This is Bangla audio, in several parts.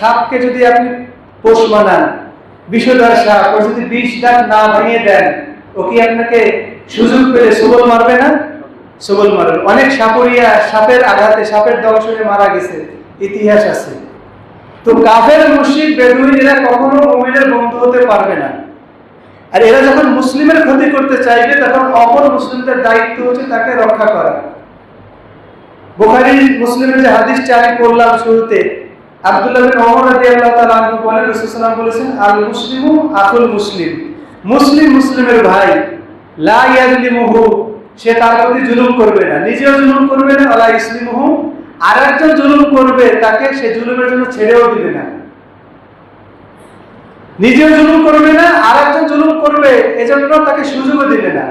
সাপকে যদি আপনি পোষ মানান, বিষধর সাপ ও যদি বিষ দাঁত না ভেঙে দেন, ও কি আপনাকে সুযোগ পেলে সবল মারবে না? সবল মারবে। অনেক সাপরিয়া সাপের আঘাতে, সাপের দংশনে মারা গেছে। ইতিহাস আছে। তো কাফের, মুশরিক, বেদুইন এরা কখনো মুমিনের বন্ধু হতে পারবে না। আর এরা যখন মুসলিমের ক্ষতি করতে চাইবে, তখন অপর মুসলিমদের দায়িত্ব হচ্ছে তাকে রক্ষা করা। বুখারী মুসলিমের যে হাদিসটা আমি পড়লাম শুরুতে আব্দুল্লাহ বিন ওমর রাদিয়াল্লাহু তাআলা আনহু বলেন, রাসূল বলেছেন আল মুসলিমু আকুল মুসলিম। মুসলিম মুসলিমের ভাই, লা ইয়াজলিমুহু সে তার প্রতি জুলুম করবে না। নিজেও জুলুম করবে না আলা ইসলিমুহু আর একজন জুলুম করবে, তাকে সে জুলুমের জন্য ছেড়েও দিবে না। নিজেও জুলুম করবে না আর একজন জুলুম করবে, এজন্য তাকে সুযোগও দিবে না।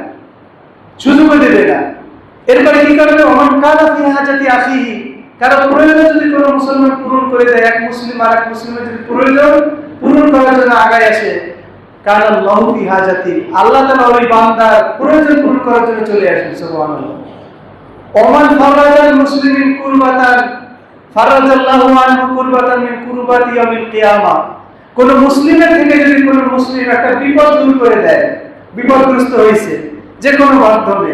সুযোগও দিবে না। এরপরে কি করবে? অমন কালা ফি হাজাতি আখিহি কারণ প্রয়োজন যদি কোনো মুসলমান পূরণ করে দেয়, এক মুসলিম আর এক মুসলিমের যদি প্রয়োজন, পূরণ করার জন্য আগায় আসে। কারণ লহু ফি হাজাতি আল্লাহ তাআলা ওই বান্দার প্রয়োজন পূরণ করার জন্য চলে আসেন, সুবহানাল্লাহ। ওমান ফারাজাল মুসলিমিন কুরবাতান, ফারাজাল্লাহু আনহু কুরবাতান মিন কুরবাতি ইয়াউমিল কিয়ামা। কোন মুসলিমের থেকে যদি কোন মুসলিম একটা বিপদ দূর করে দেয়, বিপদগ্রস্ত হয়েছে যে কোনো মাধ্যমে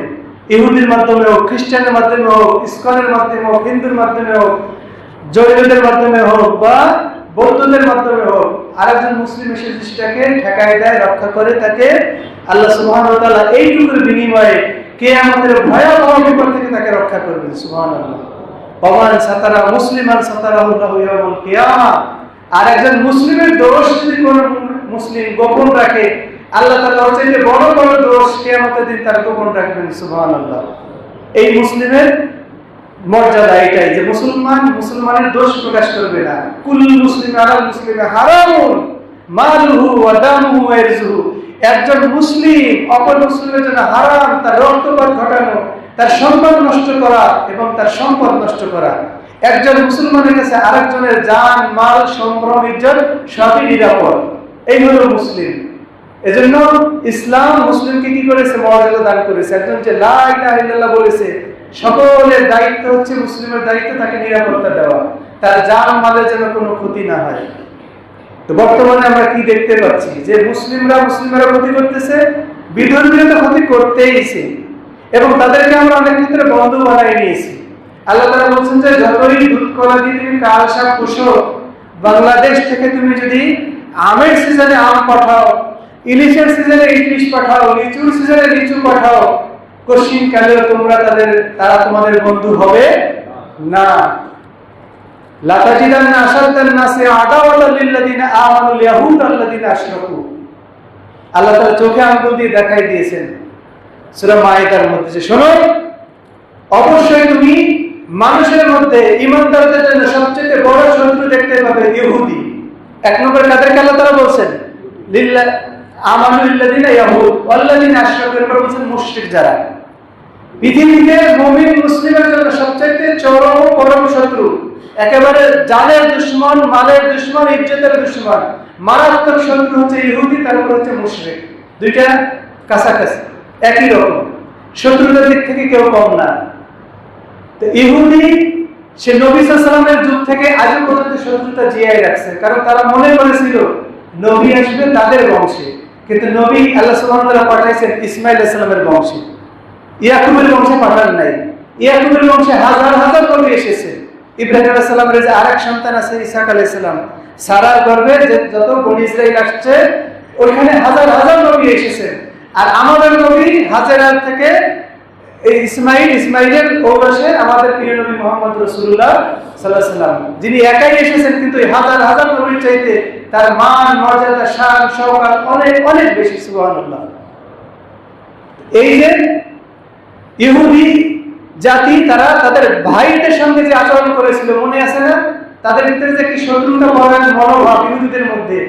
ইহুদির মাধ্যমে হোক, খ্রিস্টানের মাধ্যমে হোক, ইসকনের মাধ্যমে হোক, হিন্দুর মাধ্যমে হোক, জৈনদের মাধ্যমে হোক বা বৌদ্ধদের মাধ্যমে হোক, আরেকজন মুসলিম এসে সেটাকে ঠেকায় দেয়, রক্ষা করে তাকে আল্লাহ তাআলা এইটুকুর বিনিময়ে কে আমাদের ভয়াবহ বিপদ থেকে তাকে রক্ষা করবে সুহান আল্লাহ সাতারা মুসলিমান সাতারাহুল্লাহু ইয়াউমাল কিয়ামা আর একজন মুসলিমের দোষ যদি কোন মুসলিম গোপন রাখে আল্লাহ যে বড় বড় দোষ কিয়ামতের দিন তার গোপন রাখবেন, সুবহানাল্লাহ। এই মুসলিমের মর্যাদা এটাই যে মুসলমান মুসলমানের দোষ প্রকাশ করবে না। কুল মুসলিম মুসলিমে হারামুন একজন মুসলিম অপর মুসলিমের জন্য হারাম, তার রক্তপাত ঘটানো, তার সম্মান নষ্ট করা এবং তার সম্পদ নষ্ট করা। একজন মুসলমানের কাছে আরেকজনের জান, মাল, সম্ভ্রম, ইজ্জত সবই নিরাপদ। এই হলো মুসলিম। এজন্য ইসলাম মুসলিমকে কি করেছে? মর্যাদা দান করেছে। একজন যে লা ইলাহা ইল্লাল্লাহ বলেছে, সকলের দায়িত্ব হচ্ছে মুসলিমের দায়িত্ব, তাকে নিরাপত্তা দেওয়া। তার জান মালের যেন কোনো ক্ষতি না হয়। তো বর্তমানে আমরা কি দেখতে পাচ্ছি? যে মুসলিমরা মুসলিমরা ক্ষতি করতেছে, বিধর্মীরা তো ক্ষতি করতেইছে। এবং তাদেরকে আমরা অনেক ক্ষেত্রে বন্ধু বানাই নিয়েছি। আল্লাহ তাআলা বলছেন যে, যতই দুধ কলা দিয়ে তুমি কাল শাক পোষো বাংলাদেশ থেকে তুমি যদি আমের সিজনে আম পাঠাও ইলিশের সিজনে ইলিশ পাঠাও, লিচুর সিজনে লিচু পাঠাও। কশিন কালেও তোমরা তাদের, তারা তোমাদের বন্ধু হবে না? লাতাজিদান্না আশাদ্দান নাসি আদাওয়াতাল লিল্লাযিনা ইয়াহুদ আল্লাযিনা আশরাকু। আল্লাহ চোখে আঙ্গুল দিয়ে দেখাই দিয়েছেন সূরা মাইদার মধ্যে যে, শোনো, অবশ্যই তুমি মানুষের মধ্যে ইমানদারদের জন্য সবচেয়ে বড় শত্রু দেখতে পাবে ইহুদি। এক নম্বর কাদেরকে আল্লাহ তাআলা বলছেন? লিল্লা আমানুল্লাযিনা ইয়াহুদ সবচেয়ে চরম শত্রু। কাছাকাছি, একই রকম। দিক থেকে কেউ কম না। তো ইহুদি, সে যুগ থেকে পর্যন্ত শত্রুতা জিয়াই রাখছে। কারণ তারা মনে করেছিল, নবী আসবে তাদের বংশে। কিন্তু নবী আল্লাহ সুবহানাহু ওয়া তাআলা পাঠাইছেন ইসমাইল আলাইহিস সালামের বংশে। ইয়াকুবের বংশে পাঠান নাই। ইয়াকুবের বংশে হাজার হাজার নবী এসেছে। ইব্রাহিম আলাইহিস সালামের যে আরেক সন্তান আছে, ইসাক আলাইহিস সালাম। সারার গর্ভে যে যত বনি ইসরাইল আসছে, ওইখানে হাজার হাজার নবী এসেছে। আর আমাদের নবী হাজারার থেকে এই ইসমাইল ইসমাইলের ঔরসে আমাদের প্রিয় নবী মোহাম্মদ রসুল্লাহ সাল্লাহ সাল্লাম যিনি একাই এসেছেন, কিন্তু হাজার হাজার নবীর চাইতে তার মান, মর্যাদা, শান সহকার অনেক অনেক বেশি, সুবহানাল্লাহ। এই যে ইহুদি জাতি, তারা তাদের ভাইদের সঙ্গে যে আচরণ করেছিল, মনে আছে না? তাদের ভিতরে যে কি শত্রুতা পরায়ণ মনোভাব ইহুদিদের মধ্যে?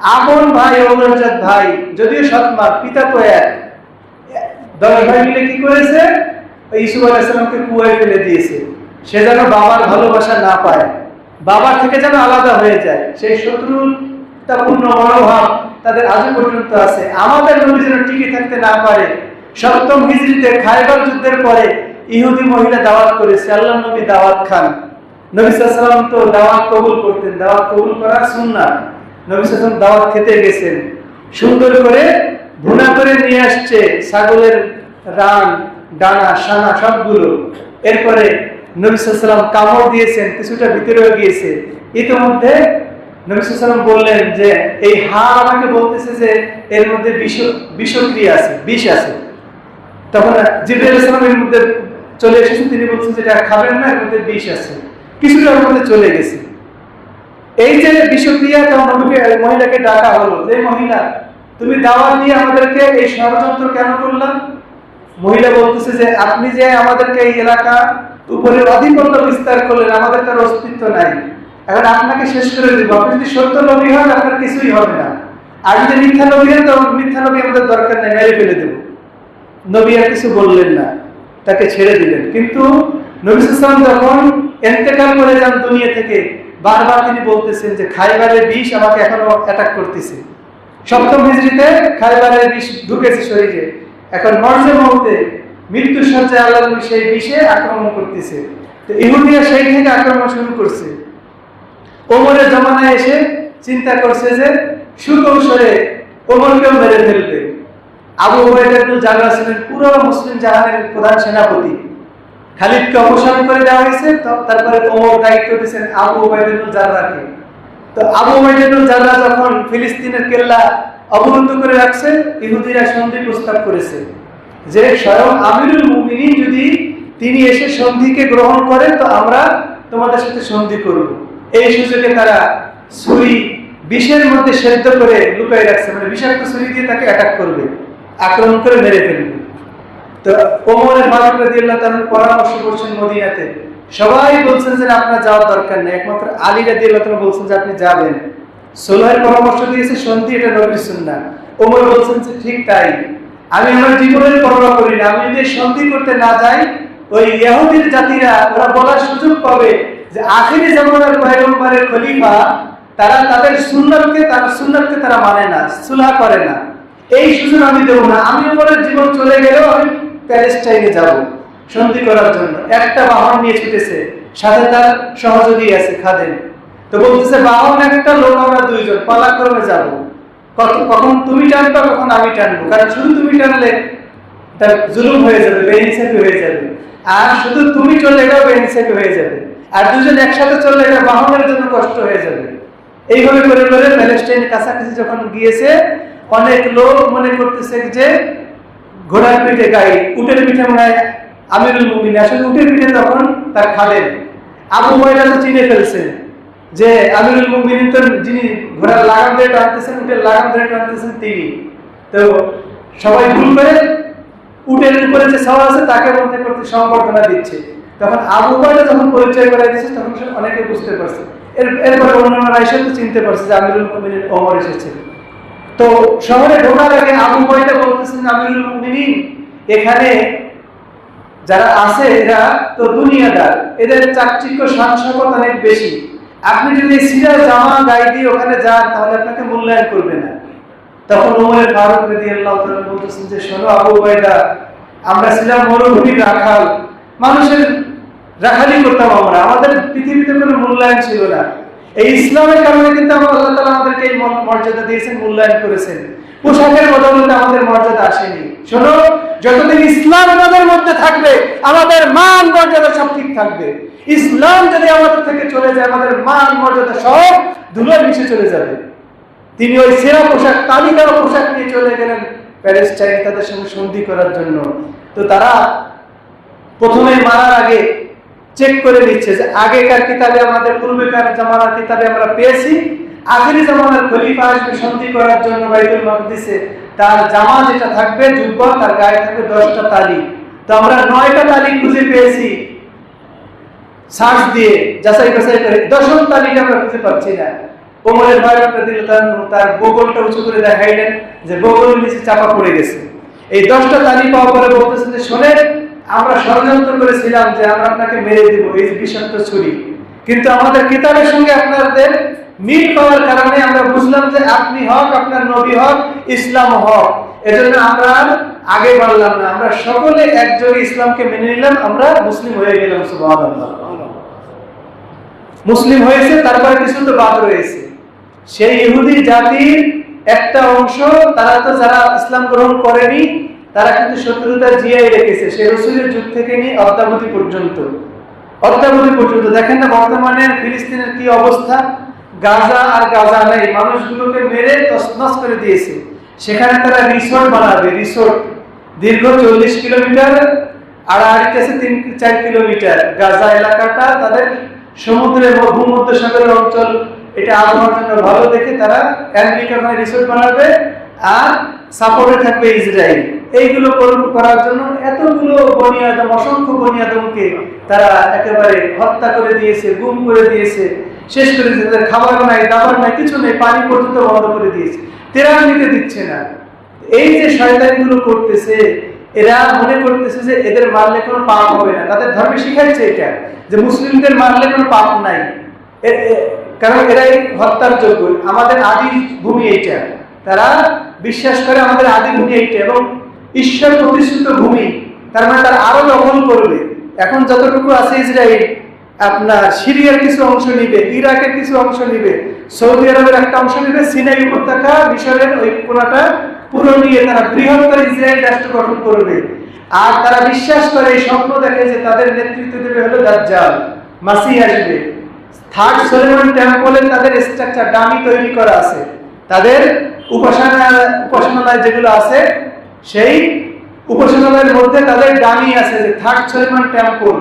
আপন ভাই, অগ্রজাত ভাই, যদিও সৎমা পিতা তো এক। দশ ভাই মিলে কি করেছে? ইসুফ আলাইসালামকে কুয়ায় ফেলে দিয়েছে। সে যেন বাবার ভালোবাসা না পায়। বাবার থেকে যেন আলাদা হয়ে যায়। সেই শত্রুতাপূর্ণ মনোভাব তাদের আজ পর্যন্ত আছে। আমাদের নবী যেন টিকে থাকতে না পারে। সপ্তম হিজরিতে খাইবার যুদ্ধের পরে ইহুদি মহিলা দাওয়াত করেছে। আল্লাহ নবী দাওয়াত খান। নবী তো দাওয়াত কবুল করতেন। দাওয়াত কবুল করা সুন্নাত নবী সাল্লাম দাওয়াত খেতে গেছেন। সুন্দর করে ভুনা করে নিয়ে আসছে। ছাগলের রান, ডানা, সানা সবগুলো। এরপরে নবী সাল্লাম কামড় দিয়েছেন, কিছুটা ভিতরেও গিয়েছে। ইতিমধ্যে নবী বললেন যে, এই হাড় আমাকে বলতেছে যে, এর মধ্যে বিষ, বিষক্রিয়া আছে, বিষ আছে। তখন জিবরাইল এর মধ্যে চলে এসেছেন তিনি বলছেন যে, এটা খাবেন না, এর মধ্যে বিষ আছে। কিছুটা ওর মধ্যে চলে গেছে। এই যে বিষক্রিয়া তখন মহিলাকে ডাকা হলো যে মহিলা, তুমি দাওয়া দিয়ে আমাদেরকে এই ষড়যন্ত্র কেন করলাম মহিলা বলতেছে যে, আপনি যে আমাদেরকে এই এলাকা উপরে আধিপত্য বিস্তার করলেন, আমাদের তার অস্তিত্ব নাই। এখন আপনাকে শেষ করে দিব। আপনি যদি সত্য নবী হন, আপনার কিছুই হবে না। আর যদি মিথ্যা নবী হন তো মিথ্যা নবী আমাদের দরকার নেই, মেরে ফেলে দেবো। নবী আর কিছু বললেন না, তাকে ছেড়ে দিলেন। কিন্তু নবী যখন এন্তেকাল করে যান দুনিয়া থেকে, বারবার তিনি বলতেছেন যে, খাইবারের বিষ আমাকে এখনও অ্যাটাক করতেছে। সপ্তম হিজড়িতে খাইবারের বিষ ঢুকেছে শরীরে। এখন মর্জে মুহূর্তে মৃত্যু সজ্জায় আল্লাহ সেই বিষে আক্রমণ করতেছে। তো ইহুদিয়া সেই থেকে আক্রমণ শুরু করছে। ওমরের জমানায় এসে চিন্তা করছে যে, সুকৌশলে ওমরকেও মেরে ফেলবে। আবু ওবায়দুল জাগরা ছিলেন পুরো মুসলিম জাহানের প্রধান সেনাপতি। খালিদকে অপসারণ করে দেওয়া হয়েছে তারপরে ওমর দায়িত্ব দিয়েছেন আবু ওবায়দুল জাররাকে। তো আবু ওবায়দুল জাররা যখন ফিলিস্তিনের কেল্লা অবরুদ্ধ করে রাখছে, ইহুদিরা সন্ধি প্রস্তাব করেছে। যে স্বয়ং আমিরুল মুমিনিন যদি তিনি এসে সন্ধিকে গ্রহণ করেন, তো আমরা তোমাদের সাথে সন্ধি করব। এই সুযোগে তারা ছুরি বিষের মধ্যে সেদ্ধ করে লুকাই রাখছে। মানে বিষাক্ত ছুরি দিয়ে তাকে অ্যাটাক করবে, আক্রমণ করে মেরে ফেলবে। তো ওমরের ফারুক রাদিয়াল্লাহু তাআলা পরামর্শ করছেন মদিনাতে। সবাই বলছেন যে আপনার যাওয়ার দরকার নেই। একমাত্র আলী রাদিয়াল্লাহু তাআলা বলছেন যে আপনি যাবেন। সোলহের পরামর্শ দিয়েছে, সন্ধি এটা নবীর সুন্নাহ। ওমর বলছেন যে ঠিক তাই। আমি আমার জীবনের পরোয়া করি না। আমি যদি সন্ধি করতে না যাই, ওই ইহুদির জাতিরা, ওরা বলার সুযোগ পাবে যে আখিরি জামানার পয়গম্বরের খলিফা, তারা তাদের সুন্নাতকে, তার সুন্নাতকে তারা মানে না, সুলহা করে না। এই সুযোগ আমি দেবো না। আমি ওপরের জীবন চলে গেলেও আমি প্যালেস্টাইনে যাব সন্ধি করার জন্য। একটা বাহন নিয়ে ছুটেছে, সাথে তার সহযোগী আছে খাদেন তো বলতেছে, বাহন একটা লোক, আমরা দুইজন, পালাক্রমে যাব। কখন তুমি টানবা, কখন আমি টানবো? কারণ শুধু তুমি টানলে তার জুলুম হয়ে যাবে বেইনসাফি হয়ে যাবে। আর শুধু তুমি চলে গেলেও বেইনসাফি হয়ে যাবে। আর দুজন একসাথে চললে এটা বাহনের জন্য কষ্ট হয়ে যাবে। এইভাবে করে করে প্যালেস্টাইনের কাছাকাছি যখন গিয়েছে, অনেক লোক মনে করতেছে যে ঘোড়ার পিঠে গাই, উটের পিঠে মনে হয় আমিরুল মুমিন আসলে উটের পিঠে তখন তার খালেন আবু ময়লা তো চিনে ফেলছে। যে আমিরুল মুমিন তো যিনি ঘোড়ার লাগাম ধরে টানতেছেন, উটের লাগাম ধরে টানতেছেন তিনি। তো সবাই ভুল করে উটের উপরে যে সওয়ার আছে, তাকে মধ্যে করতে সম্বর্ধনা দিচ্ছে। তখন আবু বয়লা যখন পরিচয় করে দিচ্ছে তখন সে অনেকে বুঝতে পারছে। এর, এরপরে অন্যান্যরা এসে তো চিনতে পারছে যে আমিরুল মুমিনের ওমর এসেছে। তো শহরে ঢোকার আগে আবু বয়লা বলতেছেন, আমিরুল মুমিনিন, এখানে যারা আছে এরা তো দুনিয়াদার। এদের চাকচিক্য শকত অনেক বেশি। আপনি যদি সিরা জামা গায়ে দিয়ে ওখানে যান, তাহলে আপনাকে মূল্যায়ন করবে না। তখন ওমরের ফারুক রাদিয়াল্লাহু তাআলা বলতেছেন যে, শোনো আবু উবাইদা আমরা ছিলাম মরুভূমির রাখাল, মানুষের রাখালি করতাম আমরা। আমাদের পৃথিবীতে কোনো মূল্যায়ন ছিল না। এই ইসলামের কারণে কিন্তু আমরা আল্লাহ তাআলা আমাদেরকে এই মর্যাদা দিয়েছেন, মূল্যায়ন করেছেন। পোশাকের বদলতে আমাদের মর্যাদা আসেনি। শোনো, যতদিন ইসলাম আমাদের মধ্যে থাকবে, আমাদের মান মর্যাদা সব ঠিক থাকবে। ইসলাম যদি আমাদের থেকে চলে যায়, আমাদের মান, মর্যাদা সব ধুলোয় মিশে চলে যাবে। তিনি ওই সেরা পোশাক, তালিকার পোশাক নিয়ে চলে গেলেন প্যালেস্টাইনে তাদের সঙ্গে সন্ধি করার জন্য। তো তারা প্রথমে মারার আগে চেক করে নিচ্ছে যে আগেকার কিতাবে আমাদের, পূর্বেকার জামানার কিতাবে আমরা পেয়েছি। আখেরি জামানার খলিফা আসবে সন্ধি করার জন্য বাইতুল মাকদিসে। তার জামা যেটা থাকবে, জুব্বা, তার গায়ে থাকবে দশটা তালি। তো আমরা নয়টা তালি খুঁজে পেয়েছি। সার্চ দিয়ে যাচাই বাছাই করে দশম তালিকা আমরা খুঁজে পাচ্ছি না। কোমরের তার বগলটা উঁচু করে দেখাইলেন যে নিচে চাপা পড়ে গেছে। এই দশটা তালি পাওয়ার পরে বলতেছেন যে আমরা ষড়যন্ত্র করেছিলাম যে আমরা আপনাকে মেরে দিব, এই বিষাক্ত ছুরি। কিন্তু আমাদের কিতাবের সঙ্গে আপনাদের মিল পাওয়ার কারণে আমরা বুঝলাম যে আপনি হক, আপনার নবী হক, ইসলাম হক। এজন্য আমরা আগে বাড়লাম না। আমরা সকলে একযোগে ইসলামকে মেনে নিলাম, আমরা মুসলিম হয়ে গেলাম, সুবহানাল্লাহ। মুসলিম হয়েছে, তারপরে কিছু তো বাদ রয়েছে। সেই ইহুদি জাতির একটা অংশ, তারা তো যারা ইসলাম গ্রহণ করেনি, তারা কিন্তু শত্রুতা জিয়াই রেখেছে। সে রসুলের যুগ থেকে নিয়ে অদ্যাবধি পর্যন্ত। অদ্যাবধি পর্যন্ত। দেখেন না বর্তমানে ফিলিস্তিনের কি অবস্থা? গাজা আর গাজা নেই। মানুষগুলোকে মেরে তছনছ করে দিয়েছে। সেখানে তারা রিসোর্ট বানাবে রিসোর্ট দীর্ঘ চল্লিশ কিলোমিটার আর আড়িতেছে তিন, চার কিলোমিটার। গাজা এলাকাটা তাদের সমুদ্রের ম- ভূমধ্যসাগরের অঞ্চল, এটা আবহাওয়ার জন্য ভালো। দেখে তারা আমেরিকা ওখানে রিসোর্ট বানাবে আর সাপোর্টে থাকবে ইসরায়েল। এইগুলো কর- করার জন্য এতগুলো বনি আদম অসংখ্য বনি আদমকে তারা একেবারে হত্যা করে দিয়েছে, গুম করে দিয়েছে। শেষ করে দিয়েছে, তাদের খাবার নাই, দাবার নাই, কিছু নেই, পানি পর্যন্ত বন্ধ করে দিয়েছে। তেরান নিতে দিচ্ছে না। এই যে শয়তানগুলো করতেছে এরা মনে করতেছে যে এদের মারলে কোনো পাপ হবে না। তাদের ধর্মে শিখাইছে এটা, যে মুসলিমদের মারলে কোনো পাপ নাই। কারণ এরাই হত্যার যোগ্য। আমাদের আদি ভূমি এইটা। তারা বিশ্বাস করে আমাদের আদি ভূমি এইটা এবং ঈশ্বর প্রতিষ্ঠিত ভূমি। তার মানে তারা আরও দখল করবে। এখন যতটুকু আছে ইসরায়েল, আপনার সিরিয়ার কিছু অংশ নিবে, ইরাকের কিছু অংশ নিবে, সৌদি আরবের একটা অংশ নিবে, সিনাই উপত্যকা মিশরের ওই কোনাটা পুরো নিয়ে তারা বৃহত্তর ইসরায়েল রাষ্ট্র গঠন করবে। আর তারা বিশ্বাস করে স্বপ্ন দেখে যে তাদের নেতৃত্ব দেবে হলো দাজ্জাল। মাসি আসবে। থার্ড সোলেমন টেম্পলে তাদের স্ট্রাকচার ডামি তৈরি করা আছে। তাদের উপাসনা উপাসনালয় যেগুলো আছে, সেই উপাসনালয়ের মধ্যে তাদের ডামি আছে যে থার্ড সোলেমন টেম্পল।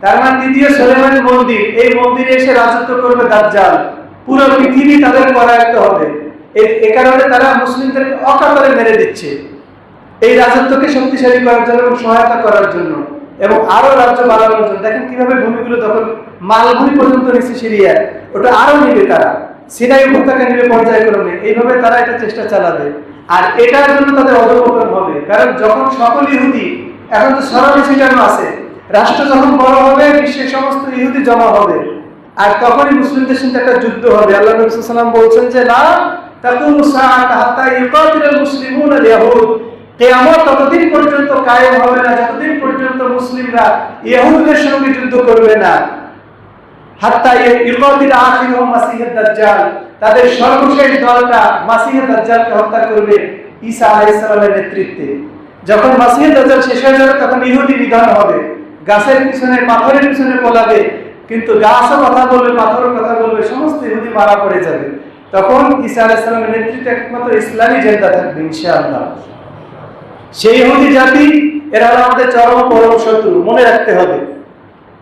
তার মানে দ্বিতীয় সোলেমান মন্দির। এই মন্দিরে এসে রাজত্ব করবে দাজ্জাল। পুরো পৃথিবী তাদের করায়ত্ত হবে। এ- কারণে তারা মুসলিমদেরকে অকাতরে মেরে দিচ্ছে। এই রাজত্বকে শক্তিশালী করার জন্য এবং সহায়তা করার জন্য এবং আরও রাজ্য বাড়ানোর জন্য। দেখেন কীভাবে ভূমিগুলো দখল মালভূমি পর্যন্ত নিচ্ছে সিরিয়া ওটা আরও নিবে তারা। সিনাই উপত্যকা নিবে পর্যায়ক্রমে। এইভাবে তারা এটা চেষ্টা চালাবে। আর এটার জন্য তাদের অধপতন হবে। কারণ যখন সকল ইহুদি, এখন তো সরাসরি ছিটানো আছে, রাষ্ট্র যখন বড় হবে, বিশ্বের সমস্ত ইহুদি জমা হবে। আর তখনই মুসলিমদের সাথে একটা যুদ্ধ হবে। আল্লাহ নবী ওয়াসাল্লাম বলছেন যে, না তাকুমু সাআতা হাত্তা ইউকাতিলুল মুসলিমুনা আল-ইয়াহুদ। কিয়ামত ততদিন পর্যন্ত কায়েম হবে না, যতদিন পর্যন্ত মুসলিমরা ইহুদিদের সঙ্গে যুদ্ধ করবে না। হাত্তা ইউকাতিল আখিরুহুম মাসিহুদ দাজ্জাল, তাদের সর্বশেষ দলটা মাসিহুদ দাজ্জালকে হত্যা করবে ঈসা আলাইহিস সালামের নেতৃত্বে। যখন মাসিহুদ দাজ্জাল শেষ হয়ে যাবে, তখন ইহুদি নিধন হবে। গাছের পিছনে, পাথরের পিছনে পলাবে কিন্তু গাছও কথা বলবে, পাথরও কথা বলবে, সমস্ত ইহুদি মারা পড়ে যাবে। তখন ঈসা আলাইহিস সালামের নেতৃত্বে একমাত্র ইসলামী জেন্দা থাকবে, ইনশাআল্লাহ। সেই ইহুদি জাতি, এরা হলো আমাদের চরম পরম শত্রু, মনে রাখতে হবে।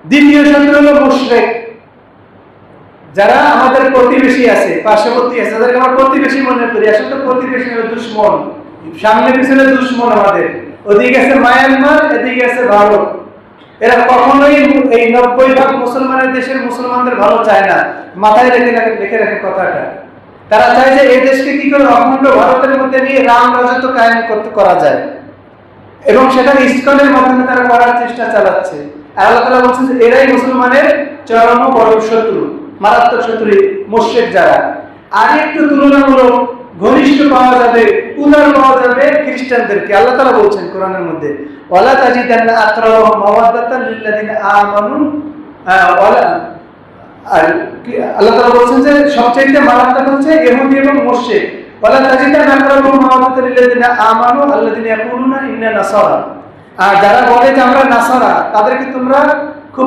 দ্বিতীয় শত্রু হলো মুশরিক। যারা আমাদের প্রতিবেশী আছে, পার্শ্ববর্তী আছে, তাদেরকে আমরা প্রতিবেশী মনে করি। আসলে তো প্রতিবেশী হলো দুশ্মন। সামনে পিছনে দুশ্মন আমাদের। ওদিকে আছে মায়ানমার, এদিকে আছে ভারত। এরা কখনোই এই নব্বই ভাগ মুসলমানের দেশের মুসলমানদের ভালো চায় না। মাথায় রাখে রেখে রাখে কথাটা। তারা চায় যে এই দেশকে কি করে অখণ্ড ভারতের মধ্যে নিয়ে রাম রাজত্ব কায়েম করতে করা যায়। এবং সেটা ইস্কনের মাধ্যমে তারা করার চেষ্টা চালাচ্ছে। আল্লাহ তাআলা বলছেন যে এরাই মুসলমানের চরম পরম শত্রু, মারাত্মক শত্রু মোশেক যারা। আর একটু তুলনামূলক ঘনিষ্ঠ পাওয়া যাবে, উদার পাওয়া যাবে খ্রিস্টানদেরকে। আল্লাহ তাআলা বলছেন কোরআনের মধ্যে, ওয়ালা তাজিদান্না আকরাহুম মাওয়াদ্দাতান লিল্লাযিনা আমানু আর আল্লাহ তাআলা বলছেন যে সবচেয়ে মারাত্মক হচ্ছে ইহুদি এবং ইয়াকুলুনা ইন্না নাসারা। আর যারা বলে যে আমরা নাসারা, তাদেরকে তোমরা খুব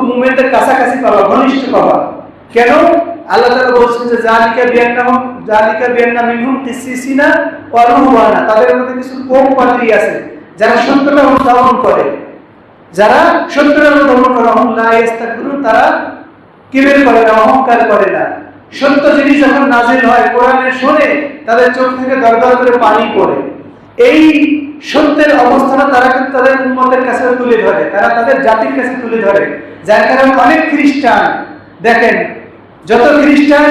কাছাকাছি পাবা, ঘনিষ্ঠ পাবা। কেন? আল্লাহ বলছেন যে জালিকা জালিকা বিয়ান্না মিনহুম তাদের মধ্যে কিছু কম পাদ্রী আছে, যারা সত্যটা অনুধাবন করে। যারা সত্যটা অনুধাবন করে লা তারা কিবের করে না, অহংকার করে না? সত্য জিনিস যখন নাজিল হয়, কোরআনে শোনে তাদের চোখ থেকে দরদর করে পানি পড়ে। এই সত্যের অবস্থাটা তারা কিন্তু তাদের উন্মতের কাছে তুলে ধরে, তারা তাদের জাতির কাছে তুলে ধরে। যার কারণে অনেক খ্রিস্টান, দেখেন, যত খ্রিস্টান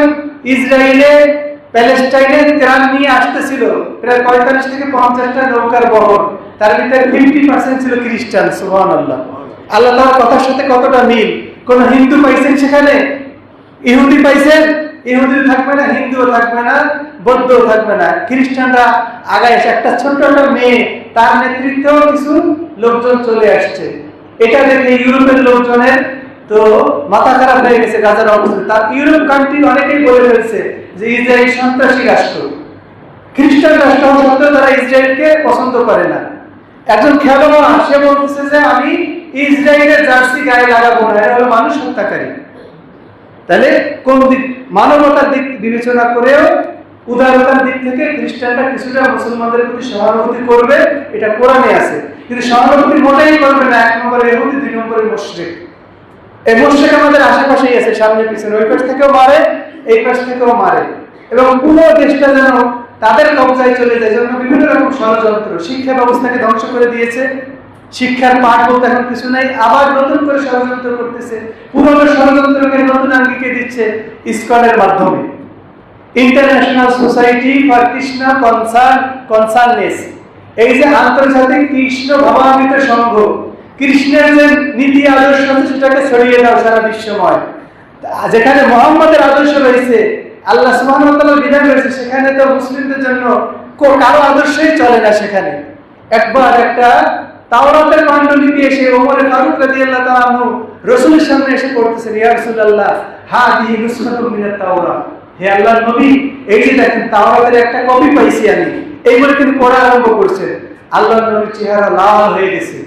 ইসরায়েলে প্যালেস্টাইনে ত্রাণ নিয়ে আসতেছিল, প্রায় পঁয়তাল্লিশ থেকে পঞ্চাশটা নৌকার বহর, তার ভিতরে ফিফটি পার্সেন্ট ছিল খ্রিস্টান সুহান আল্লাহ আল্লাহ কথার সাথে কতটা মিল? কোন হিন্দু পাইছেন সেখানে? ইহুদি পাইছেন? ইহুদি থাকবে না, হিন্দুও থাকবে না, বৌদ্ধও থাকবে না। খ্রিস্টানরা আগায় একটা ছোট্ট একটা মেয়ে, তার নেতৃত্বেও কিছু লোকজন চলে আসছে। এটা দেখে ইউরোপের লোকজনের তো মাথা খারাপ হয়ে গেছে গাজার অবস্থা। তার ইউরোপ কান্ট্রি অনেকেই বলে ফেলছে যে ইসরায়েল সন্ত্রাসী রাষ্ট্র। খ্রিস্টান রাষ্ট্র সত্ত্বেও তারা ইসরায়েলকে পছন্দ করে না। একজন খেলোয়াড়, সে বলতেছে যে আমি ইসরায়েলের জার্সি গায়ে লাগাবো না এরা হলো মানুষ হত্যাকারী। তাহলে কোন দিক? মানবতার দিক বিবেচনা করেও উদারতার দিক থেকে খ্রিস্টানরা কিছুটা মুসলমানদের প্রতি সহানুভূতি করবে, এটা কোরআনে আছে। কিন্তু সহানুভূতি মোটেই করবে না, এক নম্বরে এহুদি দুই নম্বরে মুশরিক। এই মুশরিক আমাদের আশেপাশেই আছে, সামনে, পিছনে। ওই পাশ থেকেও মারে, এই পাশ থেকেও মারে। এবং পুরো দেশটা যেন তাদের কবজায় চলে যায় জন্য বিভিন্ন রকম ষড়যন্ত্র, শিক্ষা ব্যবস্থাকে ধ্বংস করে দিয়েছে। শিক্ষার পাঠ বলতে এখন কিছু নাই, আবার নতুন করে ষড়যন্ত্র করতেছে, পুরনো ষড়যন্ত্রকে নতুন আঙ্গিকে দিচ্ছে ইসকনের মাধ্যমে। International society for Krishna concern consciousness এই যে আন্তর্জাতিক কৃষ্ণ ভাবান্বিত সংঘ, কৃষ্ণের যে নীতি আদর্শ আছে সেটাকে ছড়িয়ে দাও সারা বিশ্বময়। যেখানে মোহাম্মদের আদর্শ রয়েছে, আল্লাহ তাআলার বিধান রয়েছে, সেখানে তো মুসলিমদের জন্য কারও আদর্শই চলে না সেখানে। একবার একটা তাওরাতের পাণ্ডুলিপি এসে ওমর ফারুক রাদিয়াল্লাহু তাআলা আনহু রাসূলের সামনে এসে পড়তেছেন, ইয়া রাসূলুল্লাহ হাদিহি নুসখাতুম মিনাত তাওরাত হে আল্লাহর নবী, এই যে দেখেন, তাওরাতের একটা কপি পাইছি আমি। এই বলে তিনি পড়া আরম্ভ করছেন। আল্লাহর নবীর চেহারা লাল হয়ে গেছে।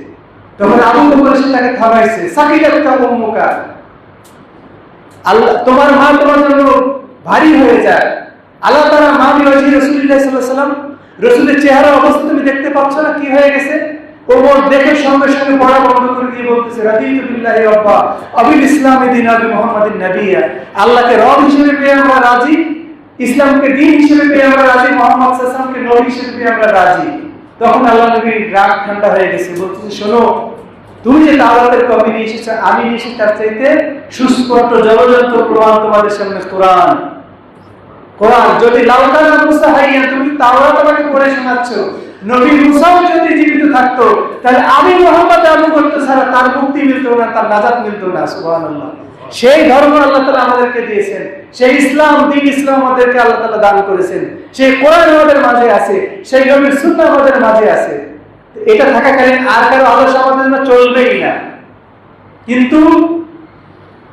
তখন আবু বকর এসে তাকে থামাইছে সাকিটা কা উম্মুকা? আল্লাহ, তোমার মা তোমার জন্য ভারী হয়ে যায়। আল্লাহ তারা মা বিরাজি রসুল্লাহ সাল্লাহ সাল্লাম রসুলের চেহারা অবস্থা তুমি দেখতে পাচ্ছ না? কি হয়ে গেছে? ওমর দেখে সঙ্গে সঙ্গে পড়া বন্ধ করে দিয়ে বলতেছে রাদিতু বিল্লাহি রাব্বা, আবিল ইসলামি দিন আবি মুহাম্মাদিন নবিয়া। আল্লাহকে রব হিসেবে পেয়ে আমরা রাজি, ইসলামকে দিন হিসেবে পেয়ে আমরা রাজি, মোহাম্মদ সাল্লামকে নবী হিসেবে পেয়ে আমরা রাজি। তখন আল্লাহ নবীর রাগ ঠান্ডা হয়ে গেছে, বলতেছে, শোনো, তুমি যে তাওরাতের কপি নিয়ে এসেছ, আমি নিয়ে এসেছি, তার চাইতে সুস্পষ্ট জলজন্ত প্রমাণ তোমাদের সামনে কোরআন। কোরআন, যদি লাউকানা মুসা হাইয়া তুমি তাওরাত আমাকে পড়ে শোনাচ্ছ নবী মুসাও যদি জীবিত থাকতো, তাহলে আমি মোহাম্মদ আবু করতে ছাড়া তার মুক্তি মিলতো না, তার নাজাত মিলতো না, সুবহানাল্লাহ। সেই ধর্ম আল্লাহ তাআলা আমাদেরকে দিয়েছেন। সেই ইসলাম, দিন ইসলাম আমাদেরকে আল্লাহ তাআলা দান করেছেন। সেই কোরআন আমাদের মাঝে আছে, সেই নবীর সুন্নাহ আমাদের মাঝে আছে। এটা থাকাকালীন আর কারও আদর্শ আমাদের জন্য চলবেই না। কিন্তু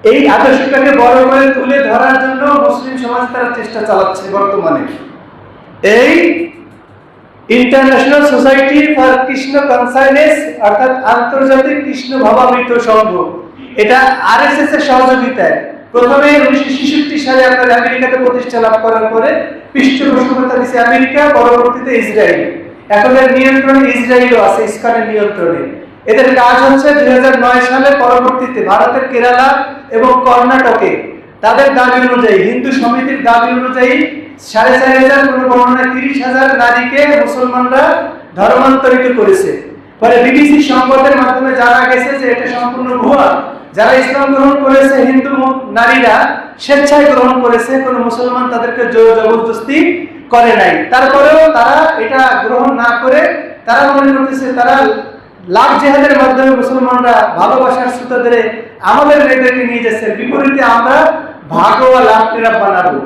এই আদর্শটাকে বড় করে তুলে ধরার জন্য মুসলিম সমাজ তারা চেষ্টা চালাচ্ছে বর্তমানে। এই international society for Krishna consciousness অর্থাৎ আন্তর্জাতিক কৃষ্ণ ভাবামৃত সংঘ। এটা আরএসএস এর সহযোগিতায়। প্রথমে উনিশশো ছেষট্টি সালে আপনার আমেরিকাতে প্রতিষ্ঠা লাভ করার পরে পৃষ্ঠপোষকতা দিচ্ছে আমেরিকা, পরবর্তীতে ইসরায়েল। এখন এর নিয়ন্ত্রণে ইসরায়েলও আছে, ইস্কনের নিয়ন্ত্রণে। এদের কাজ হচ্ছে দুই হাজার নয় সালে পরবর্তীতে ভারতের কেরালা এবং কর্ণাটকে তাদের দাবি অনুযায়ী, হিন্দু সমিতির দাবি অনুযায়ী সাড়ে চার হাজার কোন তিরিশ হাজার নারীকে মুসলমানরা ধর্মান্তরিত করেছে। পরে বিবিসি সংবাদের মাধ্যমে জানা গেছে যে এটা সম্পূর্ণ ভুয়া। যারা ইসলাম গ্রহণ করেছে হিন্দু নারীরা, স্বেচ্ছায় গ্রহণ করেছে, কোন মুসলমান তাদেরকে জোর জবরদস্তি করে নাই। তারপরেও তারা এটা গ্রহণ না করে তারা মনে করতেছে তারা লাভ জেহাদের মাধ্যমে মুসলমানরা ভালোবাসার সুতা ধরে আমাদের মেয়েদেরকে নিয়ে যাচ্ছে। বিপরীতে আমরা ভাগোয়া লাভ টেরা বানাবো।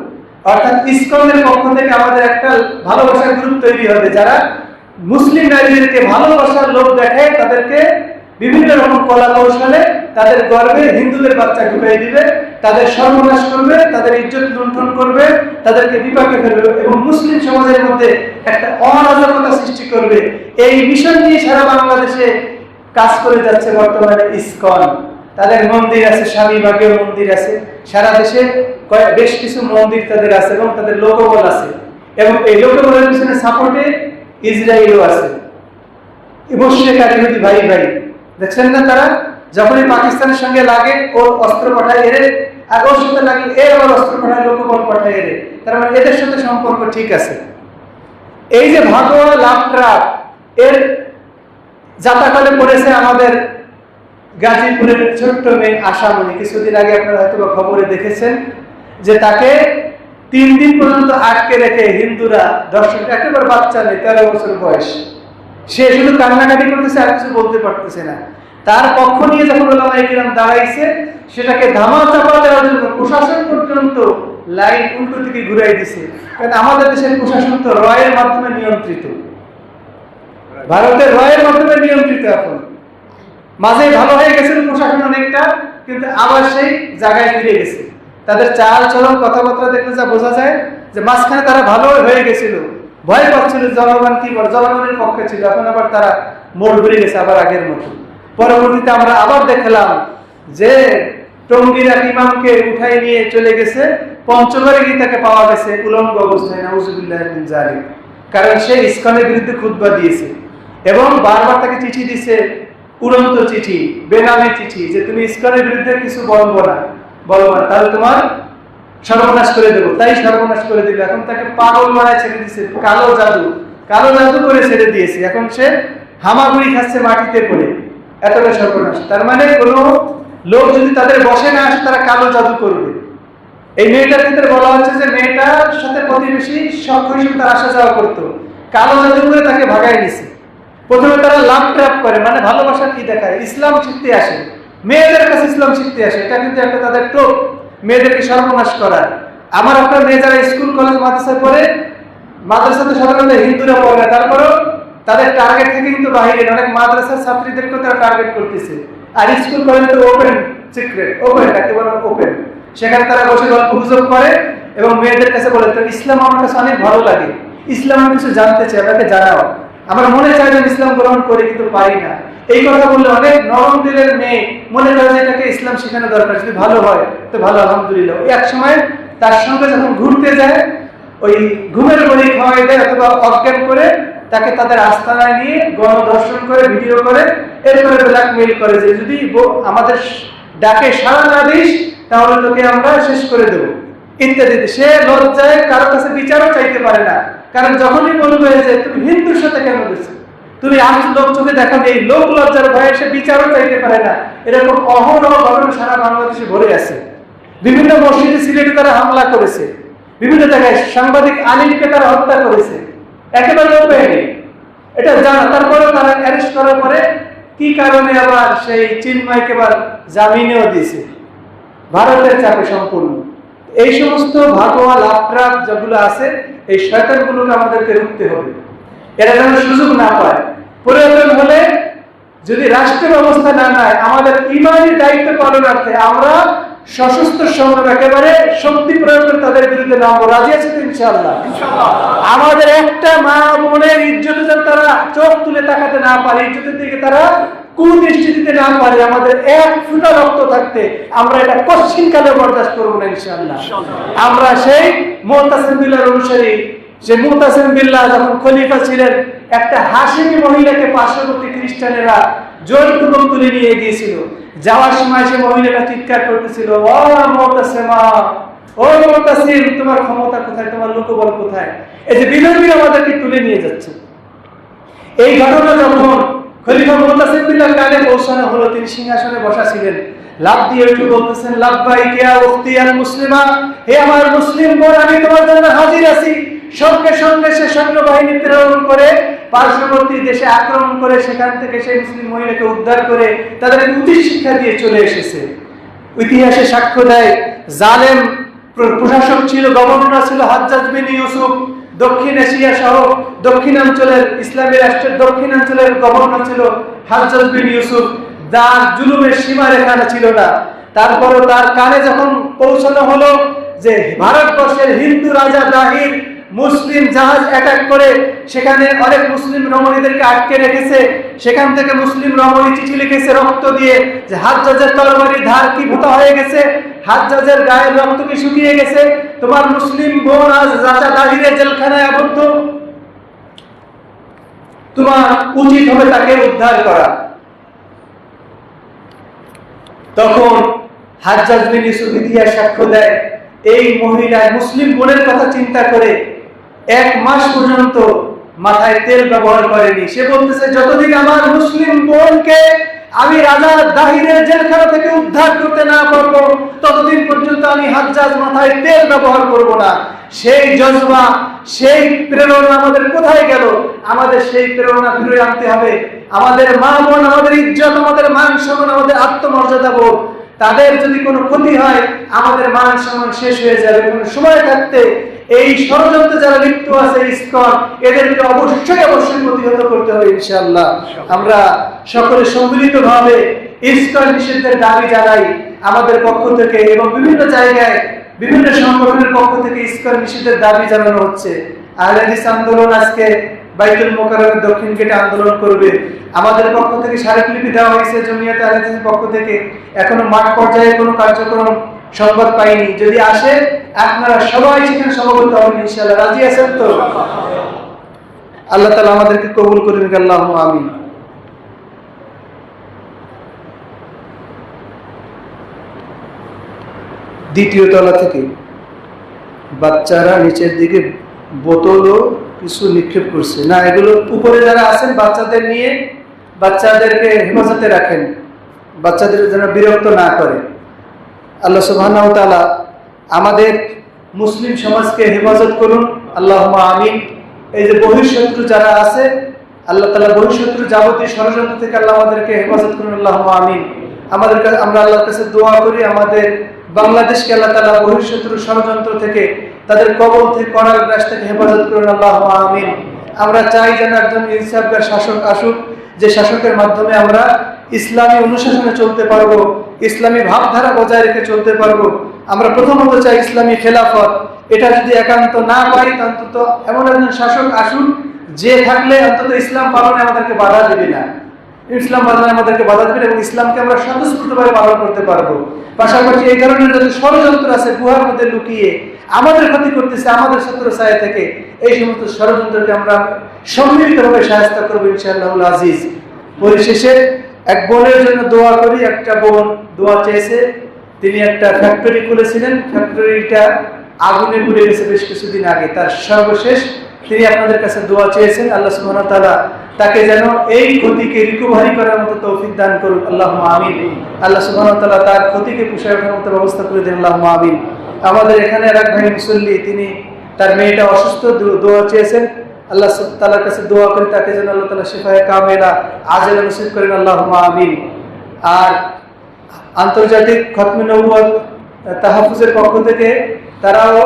অর্থাৎ ইসকনের পক্ষ থেকে আমাদের একটা ভালোবাসার গ্রুপ তৈরি হবে যারা মুসলিম নারীদেরকে ভালোবাসার লোক দেখায় তাদেরকে বিভিন্ন রকম কলা কৌশলে তাদের গর্বে হিন্দুদের বাচ্চা ঢুকাই দিবে, তাদের সর্বনাশ করবে, তাদের ইজ্জত লুণ্ঠন করবে, তাদেরকে বিপাকে ফেলবে এবং মুসলিম সমাজের মধ্যে একটা অরাজকতা সৃষ্টি করবে। এই মিশন নিয়ে সারা বাংলাদেশে কাজ করে যাচ্ছে বর্তমানে ইসকন। তাদের মন্দির আছে, স্বামী স্বামীবাগেও মন্দির আছে। সারা দেশে বেশ কিছু মন্দির তাদের আছে এবং তাদের লোকবল আছে। এবং এই লোকবলের পিছনে সাপোর্টে ইসরায়েলও আছে। মুশরিকার ইহুদি ভাই ভাই। দেখছেন না তারা? যখনই পাকিস্তানের সঙ্গে লাগে ও অস্ত্র পাঠায় এরে আর ওর সাথে লাগে এ আবার অস্ত্র পাঠায়, লোকবল পাঠায় এরে। তার মানে এদের সাথে সম্পর্ক ঠিক আছে। এই যে ভাগোয়া লাভট্রা এর যাতাকালে পড়েছে আমাদের গাজীপুরের ছোট্ট মেয়ে আশামণি। কিছুদিন আগে আপনারা হয়তো খবরে দেখেছেন যে তাকে তিন দিন পর্যন্ত আটকে রেখে হিন্দুরা, দর্শক, একেবারে বাচ্চা নেই, তেরো বছর বয়স। সে শুধু কান্নাকাটি করতেছে, আর কিছু বলতে পারতেছে না। তার পক্ষ নিয়ে যখন ওলামাই কিরাম দাঁড়াইছে, সেটাকে ধামা চাপা দেওয়ার জন্য প্রশাসন পর্যন্ত লাইন উল্টো দিকে ঘুরাই দিছে। কারণ আমাদের দেশের প্রশাসন তো রয়ের মাধ্যমে নিয়ন্ত্রিত। ভারতের রয়ের মাধ্যমে নিয়ন্ত্রিত এখন। মাঝে ভালো হয়ে গেছে প্রশাসন অনেকটা, কিন্তু আবার সেই জায়গায় ফিরে গেছে। তাদের চাল চলন কথাবার্তা দেখলে যা বোঝা যায় যে মাঝখানে তারা ভালো হয়ে গেছিল। ভয় পাচ্ছিল, জনগণ কি বলে? জনগণের পক্ষে ছিল, এখন আবার তারা মোড় ঘুরে গেছে আবার আগের মতো। পরবর্তীতে আমরা আবার দেখলাম যে টঙ্গিরা ইমামকে উঠাই নিয়ে চলে গেছে, পঞ্চগড়ে গিয়ে তাকে পাওয়া গেছে উলঙ্গ অবস্থায়, নাউজুবিল্লাহ মিন কারণ সে ইসলামের বিরুদ্ধে খুতবা দিয়েছে এবং বারবার তাকে চিঠি দিছে, উড়ন্ত চিঠি, বেনামে চিঠি, যে তুমি ইসলামের বিরুদ্ধে কিছু বলব না। বলব না, তাহলে তোমার সর্বনাশ করে দেবো, তাই সর্বনাশ করে দিল এখন তাকে পাগল মারায় ছেড়ে দিয়েছে কালো জাদু কালো জাদু করে ছেড়ে দিয়েছে। এখন সে হামাগুড়ি খাচ্ছে মাটিতে পড়ে, এতটা সর্বনাশ। তার মানে কোনো লোক যদি তাদের বসে না আসে, তারা কালো জাদু করবে। এই মেয়েটার ক্ষেত্রে বলা হচ্ছে যে মেয়েটার সাথে প্রতিবেশী সব হিসেবে তার আসা যাওয়া করতো। কালো জাদু করে তাকে ভাগাই নিছে। প্রথমে তারা লাভ ট্রাপ করে মানে ভালোবাসা কি দেখায়? ইসলাম শিখতে আসে। মেয়েদের কাছে ইসলাম শিখতে আসে। এটা কিন্তু একটা তাদের টোপ। মেয়েদেরকে সর্বনাশ করা। আমার আপনার মেয়ে যারা স্কুল, কলেজ, মাদ্রাসায় পড়ে, মাদ্রাসাতে সাধারণত হিন্দুরা পড়ে না, তারপরেও তাদের টার্গেট থেকে কিন্তু বাহিরে অনেক মাদ্রাসার ছাত্রীদেরকে তারা টার্গেট করতেছে। আর স্কুল, কলেজ তো ওপেন সিক্রেট ওপেন একেবারে ওপেন সেখানে তারা বসে গল্প, গুজব করে এবং মেয়েদের কাছে বলে তো ইসলাম আমার কাছে অনেক ভালো লাগে। ইসলাম আমি কিছু জানতে চাই আপনাকে জানাও। আমার মনে চায় যে ইসলাম গ্রহণ করে কিন্তু পারি না। এই কথা বললে অনেক নরম দিলের মেয়ে মনে করে যে এটাকে ইসলাম শেখানো দরকার, যদি ভালো হয়, তো ভালো, আলহামদুলিল্লাহ। এক সময় তার সঙ্গে যখন ঘুরতে যায়, ওই ঘুমের বড়ি খাওয়াই দেয় অথবা অজ্ঞান করে, তাকে তাদের আস্তানায় নিয়ে গণধর্ষণ করে, ভিডিও করে, এরপরে ব্ল্যাকমেইল করে যে, যদি আমাদের ডাকে সাড়া না দিস, তাহলে তোকে আমরা শেষ করে দেবো। ইত্যাদি সে লজ্জায় কারও কাছে বিচারও চাইতে পারে না। কারণ যখনই বলবে যে, তুমি হিন্দুর সাথে কেন গেছো তুমি আজ লোক চোখে দেখো এই লোক লজ্জার ভয়ে সে বিচারও চাইতে পারে না। এরকম অহরহ ঘটনা সারা বাংলাদেশে ভরে আছে। বিভিন্ন মসজিদে সিলেটে তারা হামলা করেছে। বিভিন্ন জায়গায় সাংবাদিক আলিমকে তারা হত্যা করেছে। একেবারে ওপেনে এটা জানা। তারপরে তারা অ্যারেস্ট করার পরে কি কারণে আবার সেই চিন্ময়কে আবার জামিনেও দিয়েছে? ভারতের চাপে সম্পূর্ণ। এই সমস্ত ভাগোয়া লাভরাপ যেগুলো আছে, এই শয়তানগুলোকে আমাদেরকে রুখতে হবে। এরা যেন সুযোগ না পায়। প্রয়োজন হলে যদি রাষ্ট্র ব্যবস্থা না নেয় আমাদের ইমানি দায়িত্ব পালনার্থে আমরা সশস্ত্র সংগ্রাম একেবারে শক্তি প্রয়োগ করে তাদের বিরুদ্ধে নামবো। রাজি আছে তো ইনশাআল্লাহ? আমাদের একটা মা বোনের ইজ্জতে যেন তারা চোখ তুলে তাকাতে না পারে ইজ্জতের দিকে তারা কুদৃষ্টি দিতে না পারে আমাদের এক ফুটা রক্ত থাকতে আমরা এটা কশ্চিন কালে বরদাস্ত করব না ইনশাআল্লাহ। আমরা সেই মোহতাসিম অনুসারী যে মুতাসিম বিল্লাহ যখন খলিফা ছিলেন, একটা হাসিমি মহিলাকে পার্শ্ববর্তী খ্রিস্টানেরা জোরপূর্বক তুলে নিয়ে গিয়েছিল। যাওয়ার সময় সে মহিলাটা চিৎকার করতেছিল, ও মুতাসিমা, ও মুতাসিম, তোমার ক্ষমতা কোথায়? তোমার লোকবল কোথায়? এই যে বিনয়ী আমাদেরকে তুলে নিয়ে যাচ্ছে। এই ঘটনা যখন খলিফা মুতাসিম বিল্লাহ কানে পৌঁছানো হলো, তিনি সিংহাসনে বসা ছিলেন। লাভ দিয়ে একটু বলতেছেন, লাভ ভাই, কেয়া মুসলিমা? হে আমার মুসলিম বোন, আমি তোমার জন্য হাজির আছি। সঙ্গে সঙ্গে সে সৈন্যবাহিনী প্রেরণ করে পার্শ্ববর্তী দেশে আক্রমণ করে সেখান থেকে সেই মুসলিম মহিলাকে উদ্ধার করে তাদের উচিত শিক্ষা দিয়ে চলে এসেছে। ইতিহাসে সাক্ষ্য দেয়, জালেম প্রশাসক ছিল, গভর্নর ছিল হাজ্জাজ বিন ইউসুফ। দক্ষিণ এশিয়া সহ দক্ষিণাঞ্চলের, ইসলামী রাষ্ট্রের দক্ষিণাঞ্চলের গভর্নর ছিল হাজ্জাজ বিন ইউসুফ। যার জুলুমের সীমা রেখা ছিল না। তারপরও তার কানে যখন পৌঁছানো হলো যে ভারতবর্ষের হিন্দু রাজা দাহির মুসলিম জাহাজ অ্যাটাক করে, সেখানে অনেক মুসলিম রমণীদেরকে আটকে রেখেছে। সেখান থেকে মুসলিম রমণী চিঠি লিখেছে রক্ত দিয়ে যে হাজ্জাজের তরবারির ধার কি ভূতা হয়ে গেছে, হাজ্জাজের গায়ের রক্ত কি শুকিয়ে গেছে? তোমার মুসলিম বোন আজ রাজা দাহিরে জেলখানায় আবদ্ধ। তোমার উচিত হবে তাকে উদ্ধার করা। তখন হাজ্জাজ বিন ইউসুফ ইতিহাস সাক্ষ্য দেয়, এই মহিলা মুসলিম বোনের কথা চিন্তা করে এক মাস পর্যন্ত মাথায় তেল ব্যবহার করেনি। সে বলতেছে, যতদিন আমার মুসলিম বোনকে আমি রাজা দাহিরের জেলখানা থেকে উদ্ধার করতে না পারব, ততদিন পর্যন্ত আমি হাজ্জাজ মাথায় তেল ব্যবহার করব না। সেই জজবা, সেই প্রেরণা আমাদের কোথায় গেল? আমাদের সেই প্রেরণা ফিরে আনতে হবে। আমাদের মা বোন, আমাদের ইজ্জত, আমাদের মান সম্মান, আমাদের আত্মমর্যাদা বোধ, তাদের যদি কোনো ক্ষতি হয়, আমাদের মান সম্মান শেষ হয়ে যাবে। কোনো সময় থাকতে এই ষড়যন্ত্রে যারা লিপ্ত আছে ইসকন এদেরকে অবশ্যই অবশ্যই প্রতিহত করতে হবে, ইনশাআল্লাহ। আমরা সকলে সম্মিলিত ভাবে ইসকন নিষেধের দাবি জানাই আমাদের পক্ষ থেকে এবং বিভিন্ন জায়গায়, বিভিন্ন সংগঠনের পক্ষ থেকে ইসকন নিষেধের দাবি জানানো হচ্ছে। আহলে হাদিস আন্দোলন আজকে বাইতুল মোকাররমের দক্ষিণ গেটে আন্দোলন করবে। আমাদের পক্ষ থেকে স্মারকলিপি দেওয়া হয়েছে জমিয়তে আহলে পক্ষ থেকে। এখনও মাঠ পর্যায়ে কোনো কার্যক্রম সংবাদ পাইনি। যদি আসে, আপনারা সবাই সেখানে সমবেত হবেন, ইনশাআল্লাহ। রাজি আছেন তো? আল্লাহ তাআলা আমাদেরকে কবুল করে নিক আল্লাহু আমিন। দ্বিতীয় তলা থেকে বাচ্চারা নিচের দিকে বোতল ও কিছু নিক্ষেপ করছে। না, এগুলো উপরে যারা আছেন, বাচ্চাদের নিয়ে বাচ্চাদেরকে হেফাজতে রাখেন। বাচ্চাদের যেন বিরক্ত না করে। আল্লাহ সুবহানাহু ওয়া আমাদের মুসলিম সমাজকে হেফাজত করুন। আল্লাহ আমিন। এই যে বহিঃশত্রু যারা আছে, আল্লাহ তালা বহিঃশত্রু যাবতীয় ষড়যন্ত্র থেকে আল্লাহ আমাদেরকে হেফাজত করুন। আল্লাহ আমিন। আমাদের আমরা আল্লাহর কাছে দোয়া করি, আমাদের বাংলাদেশকে আল্লাহ তালা বহিঃশত্রু ষড়যন্ত্র থেকে তাদের কবল থেকে করার গ্রাস থেকে হেফাজত করুন আল্লাহ, আমিন। আমরা চাই যেন একজন ইনসাফগার শাসক আসুক, যে শাসকের মাধ্যমে আমরা ইসলামী অনুশাসনে চলতে পারব, ইসলামী ভাবধারা বজায় রেখে চলতে পারব। আমরা প্রথমত চাই ইসলামী খেলাফত। এটা যদি একান্ত না পাই অন্তত এমন একজন শাসক আসুন যে থাকলে অন্তত ইসলাম পালনে আমাদেরকে বাধা দেবে না। ইসলাম পালনে আমাদেরকে বাধা দেবে এবং ইসলামকে আমরা স্বতঃস্ফূর্তভাবে পালন করতে পারব। পাশাপাশি এই ধরনের যত ষড়যন্ত্র আছে, গুহার মধ্যে লুকিয়ে আমাদের ক্ষতি করতেছে আমাদের শত্রু ছায়া থেকে। এই সমস্ত ষড়যন্ত্রকে আমরা সম্মিলিতভাবে সাহায্য করব ইনশাআল্লাহ আজিজ। পরিশেষে এক বোনের জন্য দোয়া করি, একটা বোন দোয়া চেয়েছে। তিনি একটা ফ্যাক্টরি খুলেছিলেন। ফ্যাক্টরিটা আগুনে পুড়ে গেছে বেশ কিছুদিন আগে। তার সর্বশেষ তিনি আপনাদের কাছে দোয়া চেয়েছেন। আল্লাহ সুবহানাহু তাআলা তাকে যেন এই ক্ষতিকে রিকভারি করার মতো তৌফিক দান করুন আল্লাহ আমিন। আল্লাহ সুবহানাহু তাআলা তার ক্ষতিকে পুষায় ওঠার মতো ব্যবস্থা করে দেন। আল্লাহ আমিন। আমাদের এখানে এক ভাই মুসল্লি, তিনি তার মেয়েটা অসুস্থ দোয়া চেয়েছেন। আল্লাহ তাআলার কাছে দোয়া করে, তাকে যেন আল্লাহ তাআলা শিফায়ে কামেলা আজেল নসিব করেন আল্লাহ আমিন। আর আন্তর্জাতিক খতমে নবুয়ত তাহাফুজের পক্ষ থেকে তারাও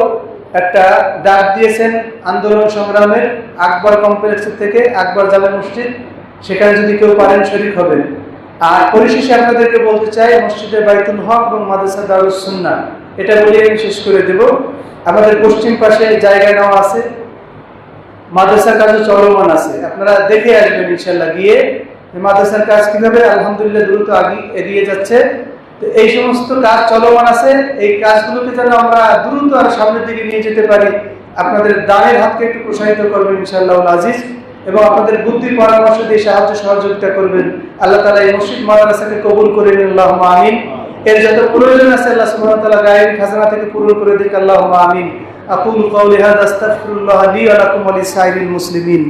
একটা ডাক দিয়েছেন আন্দোলন সংগ্রামের আকবর কমপ্লেক্স থেকে, আকবর জামে মসজিদ। সেখানে যদি কেউ পারেন শরীক হবেন। আর পরিশেষে আপনাদেরকে বলতে চাই মসজিদের বাইতুল হক এবং মাদ্রাসা দারুস সুন্নাহ। এটা আমি শেষ করে দেব। আমাদের পশ্চিম পাশে জায়গায় নেওয়া আছে। মাদ্রাসার কাজও চলমান আছে। আপনারা দেখে আসবেন ইনশাল্লাহ গিয়ে মাদ্রাসার কাজ কীভাবে আলহামদুলিল্লাহ দ্রুত আগে এগিয়ে যাচ্ছে। তো এই সমস্ত কাজ চলমান আছে। এই কাজগুলোকে যেন আমরা দ্রুত আর সামনের দিকে নিয়ে যেতে পারি, আপনাদের দানের হাতকে একটু প্রসারিত করবেন ইনশাআল্লাহ আজিজ। এবং আপনাদের বুদ্ধি পরামর্শ দিয়ে সাহায্য সহযোগিতা করবেন। আল্লাহ তালা এই মসজিদ মাদ্রাসাকে কবুল করে নিন। আল্লাহ আমিন। এর যত প্রয়োজন আছে আল্লাহ সুবহানাহু ওয়া তাআলা গায়েব খাজানা থেকে পূরণ করে দিক, আল্লাহুম্মা আমিন। আকুল কওলি হাদা, আস্তাগফিরুল্লাহ লি ওয়া লাকুম ওয়া লিসাইরিল মুসলিমিন।